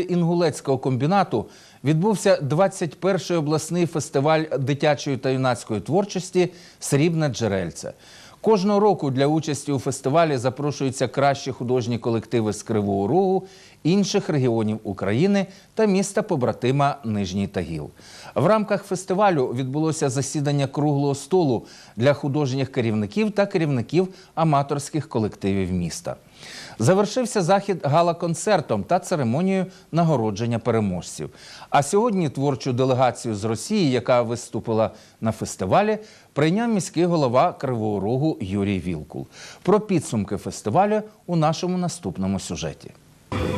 Інгулецького комбінату відбувся 21-й обласний фестиваль дитячої та юнацької творчості Срібне джерельце. Кожного року для участі у фестивалі запрошуються кращі художні колективи з Кривого Рогу, інших регіонів України та міста побратима Нижній Тагіл. В рамках фестивалю відбулося засідання круглого столу для художніх керівників та керівників аматорських колективів міста. Завершився захід гала-концертом та церемонією нагородження переможців. А сьогодні творчу делегацію з Росії, яка виступила на фестивалі, прийняв міський голова Кривого Рогу Юрій Вілкул. Про підсумки фестивалю у нашому наступному сюжеті.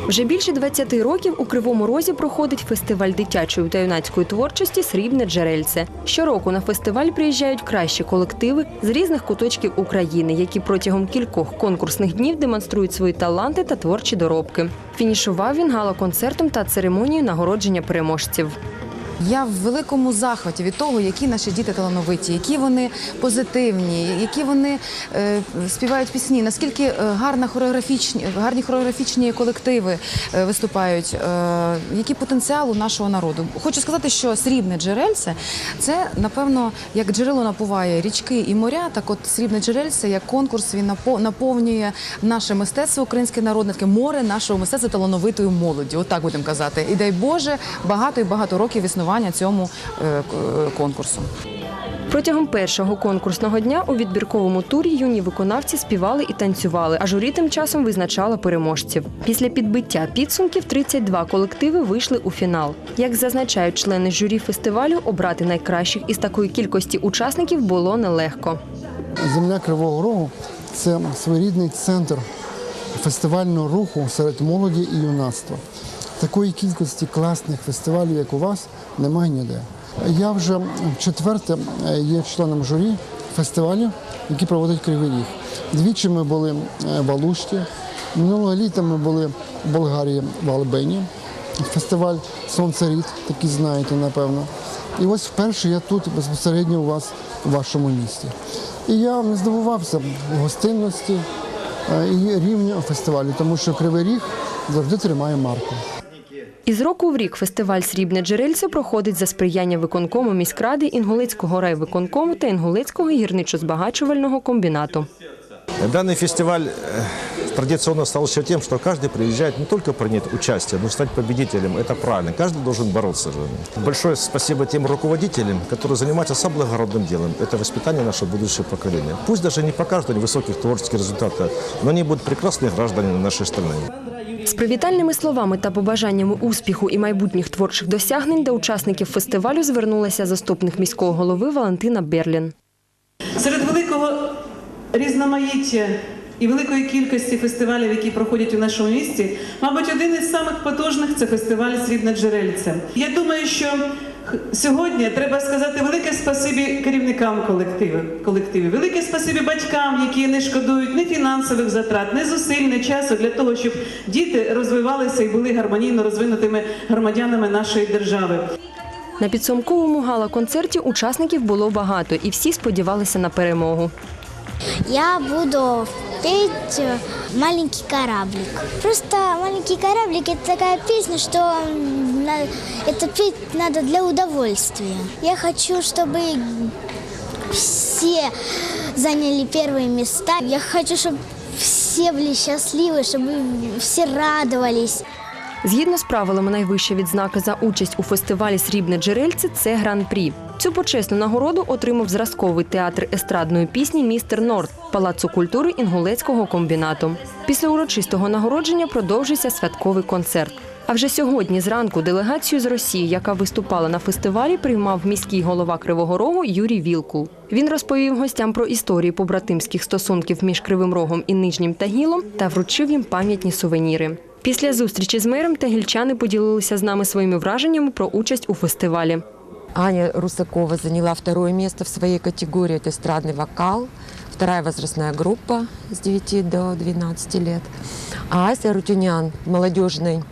Вже більше 20 років у Кривому Розі проходить фестиваль дитячої та юнацької творчості Срібне джерельце. Щороку на фестиваль приїжджають кращі колективи з різних куточків України, які протягом кількох конкурсних днів демонструють свої таланти та творчі доробки. Фінішував він гала-концертом та церемонією нагородження переможців. Я в великому захваті від того, які наші діти талановиті, які вони позитивні, які вони е, співають пісні, наскільки е, гарна хореографічні, гарні хореографічні колективи е, виступають, е, який потенціал у нашого народу. Хочу сказати, що срібне джерельце це напевно як джерело напуває річки і моря. Так, от срібне джерельце як конкурс він напо- наповнює наше мистецтво українське народне таке море нашого мистецтва талановитої молоді. Отак будемо казати. І дай Боже, багато і багато років існування цьому е, е, конкурсу. Протягом першого конкурсного дня у відбірковому турі юні виконавці співали і танцювали, а журі тим часом визначало переможців. Після підбиття підсумків 32 колективи вийшли у фінал. Як зазначають члени журі фестивалю, обрати найкращих із такої кількості учасників було нелегко. Земля Кривого Рогу це своєрідний центр фестивального руху серед молоді і юнацтва. Такої кількості класних фестивалів, як у вас, немає ніде. Я вже четверте е, є членом журі фестивалів, які проводить Кривий Ріг. Двічі ми були е, в Алушті, минулого літа ми були в Болгарії в Албені. Фестиваль Сонцерід, такий знаєте, напевно. І ось вперше я тут безпосередньо у вас у вашому місті. І я не здивувався гостинності е, і рівню фестивалю, тому що Кривий Ріг завжди тримає марку. Із року в рік фестиваль Срібне джерельце проходить за сприяння виконкому міськради Інгулецького райвиконкому та Інгулецького гірничо-збагачувального комбінату. Данный фестиваль э, традиционно стал еще тем, что каждый приезжает не только принять участие, но и стать победителем. Это правильно. Каждый должен бороться. же. Большое спасибо тем руководителям, которые занимаются самым благородным делом. Это воспитание нашего будущего поколения. Пусть даже не покажут они высоких творческих результатов, но они будут прекрасные граждане нашей страны. З привітальними словами та побажаннями успіху і майбутніх творчих досягнень до учасників фестивалю звернулася заступник міського голови Валентина Берлін. Серед великого різноманіття і великої кількості фестивалів, які проходять у нашому місті, мабуть, один із самих потужних це фестиваль Срібна джерельця. Я думаю, що сьогодні треба сказати велике спасибі керівникам колективів, колективів, велике спасибі батькам, які не шкодують ні фінансових затрат, ні зусиль, ні часу для того, щоб діти розвивалися і були гармонійно розвинутими громадянами нашої держави. На підсумковому гала-концерті учасників було багато, і всі сподівалися на перемогу. Я буду петь «Маленький кораблик». Просто «Маленький кораблик» — это такая песня, что м, на- это петь надо для удовольствия. Я хочу, чтобы все заняли первые места. Я хочу, чтобы все были счастливы, чтобы все радовались. Згідно з правилами найвища відзнака за участь у фестивалі Срібне джерельце це гран-прі. Цю почесну нагороду отримав зразковий театр естрадної пісні Містер Норд Палацу культури Інгулецького комбінату. Після урочистого нагородження продовжився святковий концерт. А вже сьогодні зранку делегацію з Росії, яка виступала на фестивалі, приймав міський голова Кривого Рогу Юрій Вілкул. Він розповів гостям про історію побратимських стосунків між Кривим Рогом і Нижнім Тагілом та вручив їм пам'ятні сувеніри. Після зустрічі з мером тагільчани поділилися з нами своїми враженнями про участь у фестивалі. Аня Русакова заняла второе место в своей категории. Это эстрадный вокал. Вторая возрастная группа с 9 до 12 лет. А Ася Рутюнян в молодежной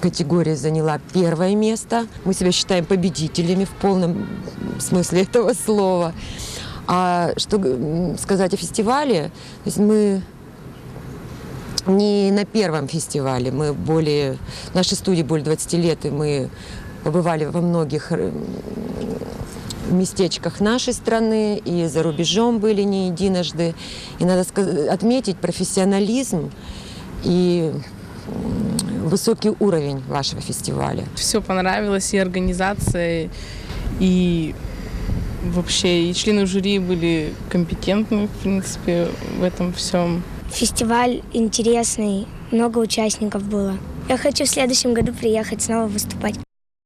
категории заняла первое место. Мы себя считаем победителями в полном смысле этого слова. А что сказать о фестивале? То есть мы не на первом фестивале. Мы более, нашей студии более 20 лет, и мы побывали во многих местечках нашей страны и за рубежом были не единожды. И надо отметить профессионализм и высокий уровень вашего фестиваля. Все понравилось, и организация, и вообще, и члены жюри были компетентны, в принципе, в этом всем. Фестиваль интересный, много участников было. Я хочу в следующем году приехать снова выступать.